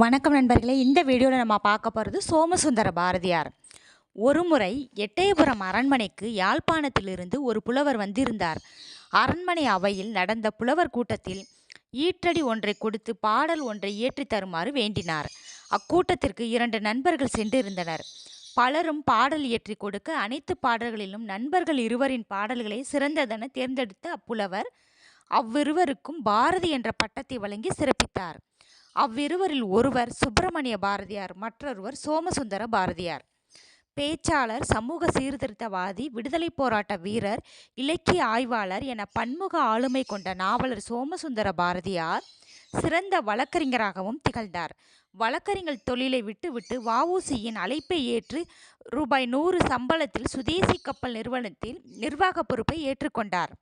வணக்கம் நண்பர்களே இந்த வீடியோவில் நம்ம பார்க்க போகிறது சோமசுந்தர பாரதியார். ஒருமுறை எட்டயபுரம் அரண்மனைக்கு யாழ்ப்பாணத்திலிருந்து ஒரு புலவர் வந்திருந்தார். அரண்மனை அவையில் நடந்த புலவர் கூட்டத்தில் ஈற்றடி ஒன்றை கொடுத்து பாடல் ஒன்றை ஏற்றி தருமாறு வேண்டினார். அக்கூட்டத்திற்கு இரண்டு நண்பர்கள் சென்றிருந்தனர். பலரும் பாடல் இயற்றி கொடுக்க அனைத்து பாடல்களிலும் நண்பர்கள் இருவரின் பாடல்களை சிறந்ததென தேர்ந்தெடுத்த அப்புலவர் அவ்விருவருக்கும் பாரதி என்ற பட்டத்தை வழங்கி சிறப்பித்தார். அவ்விருவரில் ஒருவர் சுப்பிரமணிய பாரதியார் மற்றொருவர் சோமசுந்தர பாரதியார். பேச்சாளர் சமூக சீர்திருத்தவாதி விடுதலை போராட்ட வீரர் இலக்கிய ஆய்வாளர் என பன்முக ஆளுமை கொண்ட நாவலர் சோமசுந்தர பாரதியார் சிறந்த வழக்கறிஞராகவும் திகழ்ந்தார். வழக்கறிஞர் தொழிலை விட்டுவிட்டு வஉசியின் அழைப்பை ஏற்று ரூபாய் நூறு சம்பளத்தில் சுதேசி கப்பல் நிறுவனத்தில் நிர்வாக பொறுப்பை ஏற்றுக்கொண்டார்.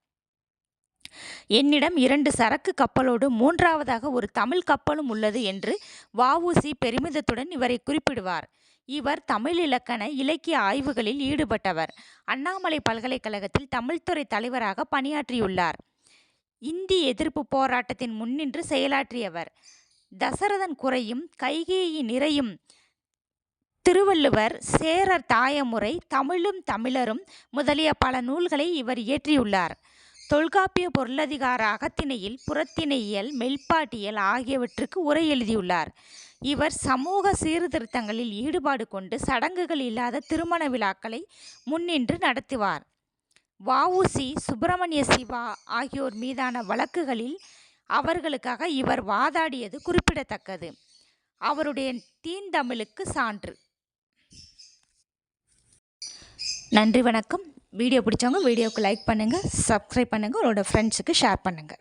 என்னிடம் இரண்டு சரக்கு கப்பலோடு மூன்றாவதாக ஒரு தமிழ் கப்பலும் உள்ளது என்று வஉசி பெருமிதத்துடன் இவரை குறிப்பிடுவார். இவர் தமிழ் இலக்கண இலக்கிய ஆய்வுகளில் ஈடுபட்டவர். அண்ணாமலை பல்கலைக்கழகத்தில் தமிழ்துறை தலைவராக பணியாற்றியுள்ளார். இந்தி எதிர்ப்பு போராட்டத்தின் முன்னின்று செயலாற்றியவர். தசரதன் குறையும் கைகேயி நிறையும். திருவள்ளுவர் சேரர் தாயமுறை தமிழும் தமிழரும் முதலிய பல நூல்களை இவர் இயற்றியுள்ளார். தொல்காப்பிய பொருளதிகார அகத்திணையில் புறத்திணையியல் மெல்பாட்டியல் ஆகியவற்றுக்கு உரை எழுதியுள்ளார். இவர் சமூக சீர்திருத்தங்களில் ஈடுபாடு கொண்டு சடங்குகள் இல்லாத திருமண விழாக்களை முன்னின்று நடத்துவார். வஉசி சுப்பிரமணிய சிவா ஆகியோர் மீதான வழக்குகளில் அவர்களுக்காக இவர் வாதாடியது குறிப்பிடத்தக்கது. அவருடைய தீந்தமிழுக்கு சான்று. நன்றி வணக்கம். வீடியோ பிடிச்சவங்க வீடியோவுக்கு லைக் பண்ணுங்கள் சப்ஸ்கிரைப் பண்ணுங்கள் உங்களோட ஃப்ரெண்ட்ஸுக்கு ஷேர் பண்ணுங்கள்